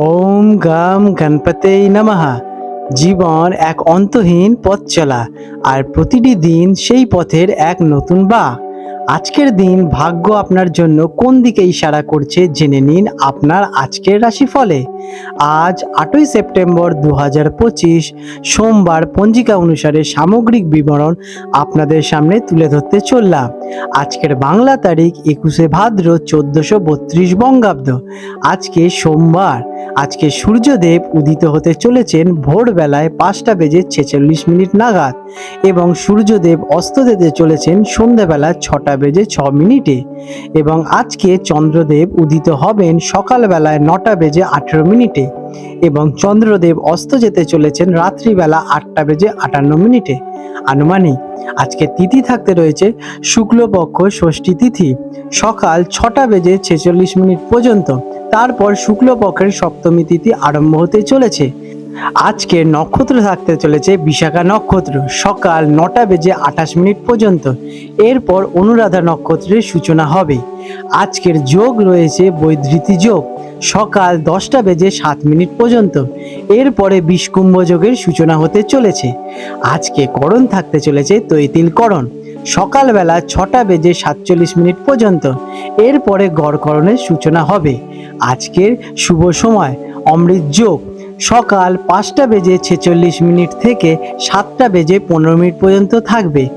ওম গাম গণপতে নমঃ। জীবন এক অন্তহীন পথ চলা, আর প্রতিটি দিন সেই পথের এক নতুন বা। আজকের দিন ভাগ্য আপনার জন্য কোন দিকে ইশারা করছে জেনে নিন আপনার আজকের রাশিফলে। আজ আটই সেপ্টেম্বর দু পঁচিশ, সোমবার পঞ্জিকা অনুসারে সামগ্রিক বিবরণ আপনাদের সামনে তুলে ধরতে চললাম। আজকের বাংলা তারিখ একুশে ভাদ্র চোদ্দশো বত্রিশ বঙ্গাব্দ। আজকে সোমবার। আজকে সূর্যদেব উদিত হতে চলেছেন ভোরবেলায় পাঁচটা বেজে ছেচল্লিশ মিনিট নাগাদ এবং সূর্যদেব অস্ত যেতে চলেছেন সন্ধ্যাবেলা ছটা বেজে ছ মিনিটে এবং আজকে চন্দ্রদেব উদিত হবেন সকালবেলায় নটা বেজে আঠেরো মিনিটে এবং চন্দ্রদেব অস্ত যেতে চলেছেন রাত্রিবেলা আটটা বেজে আটান্ন মিনিটে। আনুমানিক আজকে তিথি থাকতে রয়েছে শুক্লপক্ষ ষষ্ঠী তিথি। সকাল ছটা বেজে ছেচল্লিশ মিনিট পর্যন্ত তারপর শুক্লপক্ষের সপ্তমী তিথি আরম্ভ হতে চলেছে। আজকে নক্ষত্র থাকতে চলেছে বিশাখা নক্ষত্র। সকাল নটা বেজে আঠাশ মিনিট পর্যন্ত। এরপর অনুরাধা নক্ষত্রের সূচনা হবে। আজকের যোগ রয়েছে বৈধৃতি যোগ। সকাল দশটা বেজে সাত মিনিট পর্যন্ত। এরপরে বিষকুম্ভ যোগের সূচনা হতে চলেছে। আজকে করণ থাকতে চলেছে তৈতিল করণ। সকালবেলা ছটা বেজে সাতচল্লিশ মিনিট পর্যন্ত। এরপরে গড়করণের সূচনা হবে। আজকের শুভ সময়, অমৃত যোগ। সকাল পাঁচটা বেজে ছেচল্লিশ মিনিট থেকে সাতটা বেজে পনেরো মিনিট পর্যন্ত থাকবে।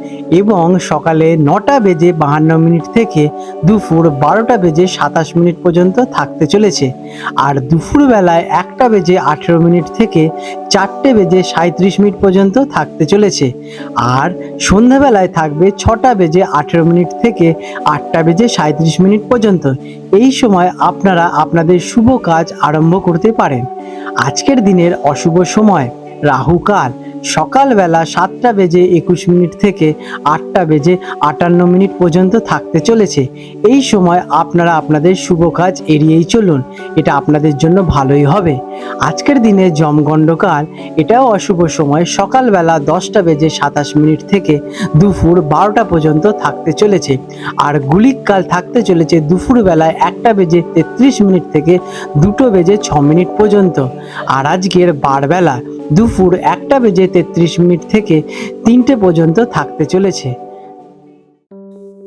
এবং সকালে নটা বেজে বাহান্ন মিনিট থেকে দুপুর বারোটা বেজে সাতাশ মিনিট পর্যন্ত থাকতে চলেছে। আর দুপুরবেলায় একটা বেজে আঠেরো মিনিট থেকে চারটে বেজে সাঁত্রিশ মিনিট পর্যন্ত থাকতে চলেছে। আর সন্ধ্যাবেলায় থাকবে ছটা বেজে আঠেরো মিনিট থেকে আটটা বেজে সাঁত্রিশ মিনিট পর্যন্ত। এই সময় আপনারা আপনাদের শুভ কাজ আরম্ভ করতে পারেন। আজকের দিনের অশুভ সময় রাহুকাল সকালবেলা সাতটা বেজে একুশ মিনিট থেকে আটটা বেজে আটান্ন মিনিট পর্যন্ত থাকতে চলেছে। এই সময় আপনারা আপনাদের শুভ কাজ এড়িয়েই চলুন, এটা আপনাদের জন্য ভালোই হবে। আজকের দিনে জমগণ্ডকাল এটাও অশুভ সময়, সকালবেলা দশটা বেজে সাতাশ মিনিট থেকে দুপুর বারোটা পর্যন্ত থাকতে চলেছে। আর গুলিককাল থাকতে চলেছে দুপুরবেলায় একটা বেজে তেত্রিশ মিনিট থেকে দুটো বেজে ছ মিনিট পর্যন্ত। আর আজকের বারবেলা দুপুর একটা বেজে তেত্রিশ মিনিট থেকে তিনটে পর্যন্ত থাকতে চলেছে।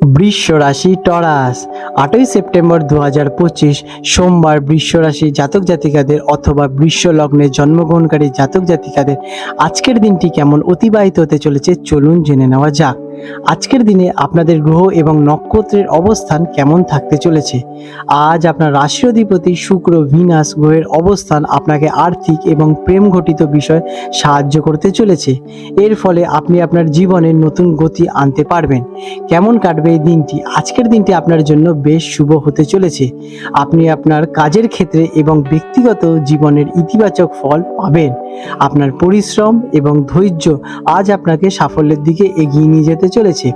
বৃষ রাশি টরাস, আটই সেপ্টেম্বর দু হাজার পঁচিশ, সোমবার বৃষ রাশি জাতক জাতিকাদের অথবা বৃষ লগ্নে জন্মগ্রহণকারী জাতক জাতিকাদের আজকের দিনটি কেমন অতিবাহিত হতে চলেছে চলুন জেনে নেওয়া যাক। আজকের দিনে আপনাদের গ্রহ এবং নক্ষত্রের অবস্থান কেমন থাকতে চলেছে? আজ আপনার রাশি অধিপতি শুক্র ভিনাস গ্রহের অবস্থান আপনাকে আর্থিক এবং প্রেম ঘটিত বিষয় সাহায্য করতে চলেছে। এর ফলে আপনি আপনার জীবনে নতুন গতি আনতে পারবেন। কেমন কাটবে এই দিনটি? আজকের দিনটি আপনার জন্য বেশ শুভ হতে চলেছে। আপনি আপনার কাজের ক্ষেত্রে এবং ব্যক্তিগত জীবনের ইতিবাচক ফল পাবেন। আপনার পরিশ্রম এবং ধৈর্য আজ আপনাকে সাফল্যের দিকে এগিয়ে নিয়ে যেতে চলেছে।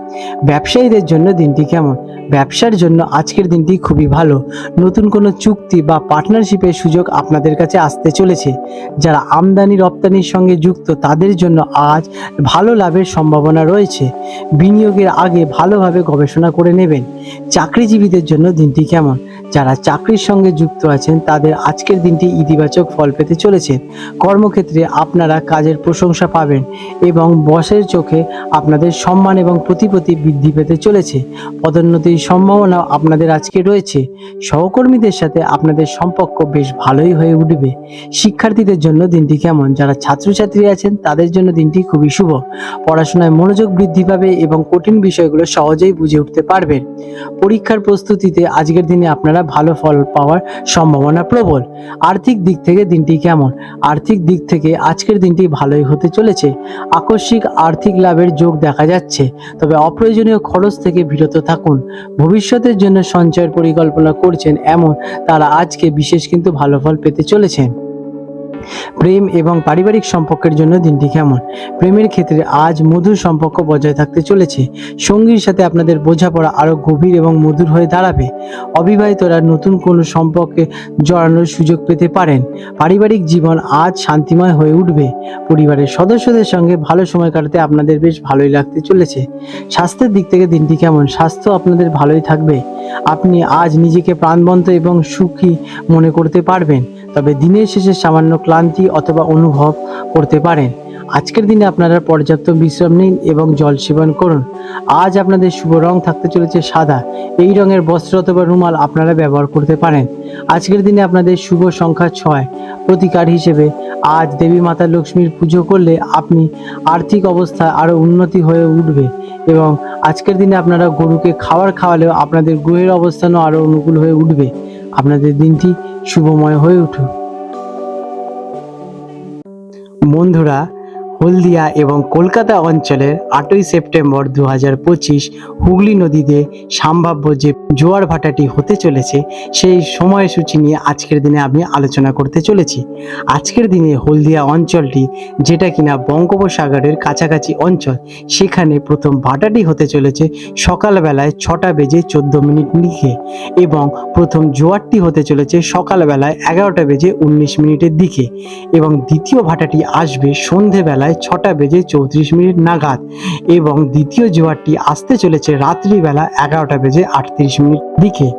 ব্যবসায়ীদের জন্য দিনটি কেমন? ব্যবসার জন্য আজকের দিনটি খুবই ভালো। নতুন কোনো চুক্তি বা পার্টনারশিপের সুযোগ আপনাদের কাছে আসতে চলেছে। যারা আমদানি রপ্তানির সঙ্গে যুক্ত, তাদের জন্য আজ ভালো লাভের সম্ভাবনা রয়েছে। বিনিয়োগের আগে ভালোভাবে গবেষণা করে নেবেন। চাকরিজীবীদের জন্য দিনটি কেমন? যারা চাকরির সঙ্গে যুক্ত আছেন, তাদের আজকের দিনটি ইতিবাচক ফল পেতে চলেছে। কর্মক্ষেত্রে আপনারা কাজের প্রশংসা পাবেন এবং বসের চোখে আপনাদের সম্মান এবং প্রতিপত্তি বৃদ্ধি পেতে চলেছে। পদোন্নতির সম্ভাবনা আপনাদের আজকে রয়েছে। সহকর্মীদের সাথে আপনাদের সম্পর্ক বেশ ভালোই হয়ে উঠবে। শিক্ষার্থীদের জন্য দিনটি কেমন? যারা ছাত্রছাত্রী আছেন, তাদের জন্য দিনটি খুবই শুভ। পড়াশোনায় মনোযোগ বৃদ্ধি পাবে এবং কঠিন বিষয়গুলো সহজেই বুঝে উঠতে পারবেন। পরীক্ষার প্রস্তুতিতে আজকের দিনে আপনারা ভালো ফল পাওয়ার সম্ভাবনা প্রবল। আর্থিক দিক থেকে দিনটি কেমন? আর্থিক দিক থেকে আজকের দিনটি ভালোই হতে চলেছে। আকস্মিক আর্থিক লাভের যোগ দেখা যাচ্ছে। তবে অপ্রয়োজনীয় খরচ থেকে বিরত থাকুন। ভবিষ্যতের জন্য সঞ্চয়ের পরিকল্পনা করছেন এমন তারা আজকে বিশেষ কিন্তু ভালো ফল পেতে চলেছেন। প্রেম এবং পারিবারিক সম্পর্কের জন্য দিনটি কেমন? প্রেমের ক্ষেত্রে আজ মধুর সম্পর্ক বজায় থাকতে চলেছে। সঙ্গীর সাথে আপনাদের বোঝাপড়া আরও গভীর এবং মধুর হয়ে দাঁড়াবে। অবিবাহিতরা নতুন কোনো সম্পর্কে জড়ানোর সুযোগ পেতে পারেন। পারিবারিক জীবন আজ শান্তিময় হয়ে উঠবে। পরিবারের সদস্যদের সঙ্গে ভালো সময় কাটাতে আপনাদের বেশ ভালোই লাগতে চলেছে। স্বাস্থ্যের দিক থেকে দিনটি কেমন? স্বাস্থ্য আপনাদের ভালোই থাকবে। আপনি আজ নিজেকে প্রাণবন্ত এবং সুখী মনে করতে পারবেন। তবে দিনের শেষে সামান্য ক্লান্তি অথবা অনুভব করতে পারেন। আজকের দিনে আপনারা পর্যাপ্ত বিশ্রাম নিন এবং জল সেবন করুন। আজ আপনাদের শুভ রং থাকতে চলেছে সাদা। এই রঙের বস্ত্র অথবা রুমাল আপনারা ব্যবহার করতে পারেন। আজকের দিনে আপনাদের শুভ সংখ্যা ছয়। প্রতিকার হিসেবে আজ দেবী মাতা লক্ষ্মীর পুজো করলে আপনি আর্থিক অবস্থা আরও উন্নতি হয়ে উঠবে এবং আজকের দিনে আপনারা গরুকে খাবার খাওয়ালেও আপনাদের গ্রহের অবস্থানও আরও অনুকূল হয়ে উঠবে। আপনাদের দিনটি শুভময় হয়ে উঠুক। বন্ধুরা হলদিয়া এবং কলকাতা অঞ্চলের আটই সেপ্টেম্বর দু হাজার পঁচিশ হুগলি নদীতে সম্ভাব্য যে জোয়ার ভাটাটি হতে চলেছে, সেই সময়সূচি নিয়ে আজকের দিনে আমি আলোচনা করতে চলেছি। আজকের দিনে হলদিয়া অঞ্চলটি যেটা কিনা বঙ্গোপসাগরের কাছাকাছি অঞ্চল, সেখানে প্রথম ভাটাটি হতে চলেছে সকালবেলায় ছটা বেজে চোদ্দ মিনিট লিখে এবং প্রথম জোয়ারটি হতে চলেছে সকালবেলায় এগারোটা বেজে উনিশ মিনিটের দিকে এবং দ্বিতীয় ভাটাটি আসবে সন্ধেবেলায় ছটা বেজে চৌত্রিশ মিনিট নাগাদ এবং দ্বিতীয় জোয়ারটি আসতে চলেছে রাত্রিবেলা এগারোটা বেজে আটত্রিশ মিনিট দিকে।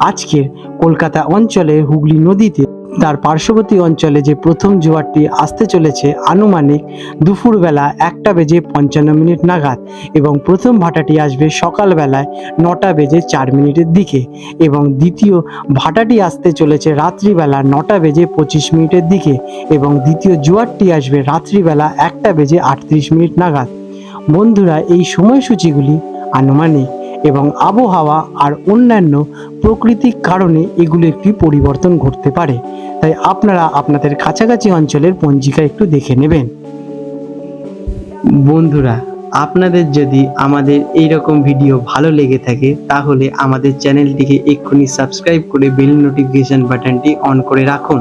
আজকের কলকাতা অঞ্চলে হুগলি নদীতে তার পার্শ্ববর্তী অঞ্চলে যে প্রথম জোয়ারটি আসতে চলেছে, আনুমানিক দুপুরবেলা একটা বেজে পঞ্চান্ন মিনিট নাগাদ এবং প্রথম ভাটাটি আসবে সকালবেলায় নটা বেজে চার মিনিটের দিকে এবং দ্বিতীয় ভাটাটি আসতে চলেছে রাত্রিবেলা নটা বেজে পঁচিশ মিনিটের দিকে এবং দ্বিতীয় জোয়ারটি আসবে রাত্রিবেলা একটা বেজে আটত্রিশ মিনিট নাগাদ। বন্ধুরা, এই সময়সূচিগুলি আনুমানিক এবং আবহাওয়া আর অন্যান্য প্রকৃতিক কারণে এগুলো একটি পরিবর্তন ঘটতে পারে। তাই আপনারা আপনাদের কাছাকাছি অঞ্চলের পঞ্জিকা একটু দেখে নেবেন। বন্ধুরা, আপনাদের যদি আমাদের এই রকম ভিডিও ভালো লেগে থাকে, তাহলে আমাদের চ্যানেলটিকে এক্ষুনি সাবস্ক্রাইব করে বেল নোটিফিকেশন বাটনটি অন করে রাখুন।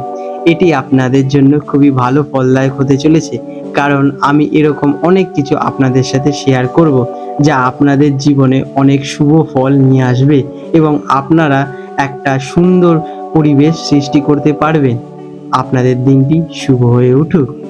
এটি আপনাদের জন্য খুবই ভালো ফলদায়ক হতে চলেছে, কারণ আমি এরকম অনেক কিছু আপনাদের সাথে শেয়ার করব। যা আপনাদের জীবনে অনেক শুভ ফল নিয়ে আসবে এবং আপনারা একটা সুন্দর পরিবেশ সৃষ্টি করতে পারবেন। আপনাদের দিনটি শুভ হয়ে উঠুক।